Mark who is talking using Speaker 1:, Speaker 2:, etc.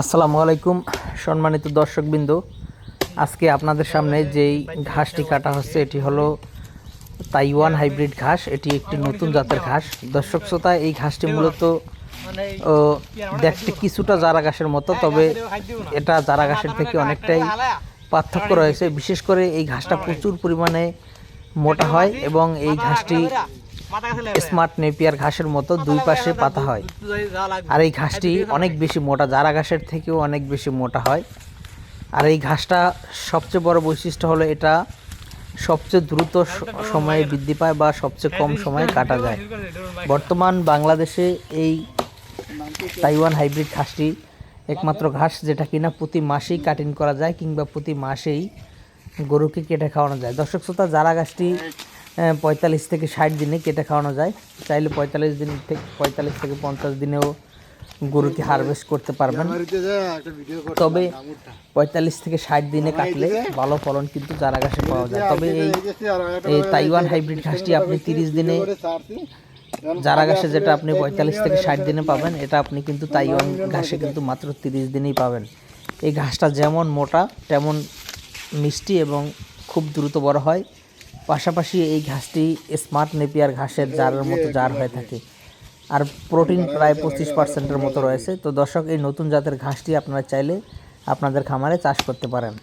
Speaker 1: আসসালামু আলাইকুম, সম্মানিত দর্শকবৃন্দ। আজকে আপনাদের সামনে যেই ঘাসটি কাটা হচ্ছে, এটি হলো তাইওয়ান হাইব্রিড ঘাস। এটি একটি নতুন জাতের ঘাস। দর্শক শ্রোতা, এই ঘাসটি মূলত দেখতে কিছুটা জারা ঘাসের মতো, তবে এটা জারা ঘাসের থেকে অনেকটাই পার্থক্য রয়েছে। বিশেষ করে এই ঘাসটা প্রচুর পরিমাণে মোটা হয় এবং এই ঘাসটি স্মার্ট নেপিয়ার ঘাসের মতো দুই পাশে পাতা হয়। আর এই ঘাসটি অনেক বেশি মোটা জারা ঘাসের থেকেও অনেক বেশি মোটা হয়। আর এই ঘাসটা সবচেয়ে বড় বৈশিষ্ট্য হলো এটা সবচেয়ে দ্রুত সময়ে বৃদ্ধি পায় বা সবচেয়ে কম সময়ে কাটা যায়। বর্তমান বাংলাদেশে এই তাইওয়ান হাইব্রিড ঘাসটি একমাত্র ঘাস যেটা কিনা প্রতি মাসেই কাটিং করা যায় কিংবা প্রতি মাসেই গরুকে কেটে খাওয়ানো যায়। দর্শক শ্রোতা জারা গাছটি পঁয়তাল্লিশ থেকে ষাট দিনে কেটে খাওয়ানো যায়। চাইলে পঁয়তাল্লিশ দিন থেকে, পঁয়তাল্লিশ থেকে পঞ্চাশ দিনেও গরুকে হারভেস্ট করতে পারবেন। তবে পঁয়তাল্লিশ থেকে ষাট দিনে কাটলে ভালো ফলন কিন্তু চারা ঘাসে পাওয়া যায়। তবে এই তাইওয়ান হাইব্রিড ঘাসটি আপনি তিরিশ দিনে, চারা ঘাসে যেটা আপনি পঁয়তাল্লিশ থেকে ষাট দিনে পাবেন, এটা আপনি কিন্তু তাইওয়ান ঘাসে কিন্তু মাত্র তিরিশ দিনেই পাবেন। এই ঘাসটা যেমন মোটা, তেমন মিষ্টি এবং খুব দ্রুত বড় হয়। পাশাপাশি এই ঘাসটি স্মার্ট নেপিয়ার ঘাসের জারের মতো জার হয়ে থাকে। আর প্রোটিন প্রায় পঁচিশ পার্সেন্টের মতো রয়েছে। তো দর্শক, এই নতুন জাতের ঘাসটি আপনারা চাইলে আপনাদের খামারে চাষ করতে পারেন।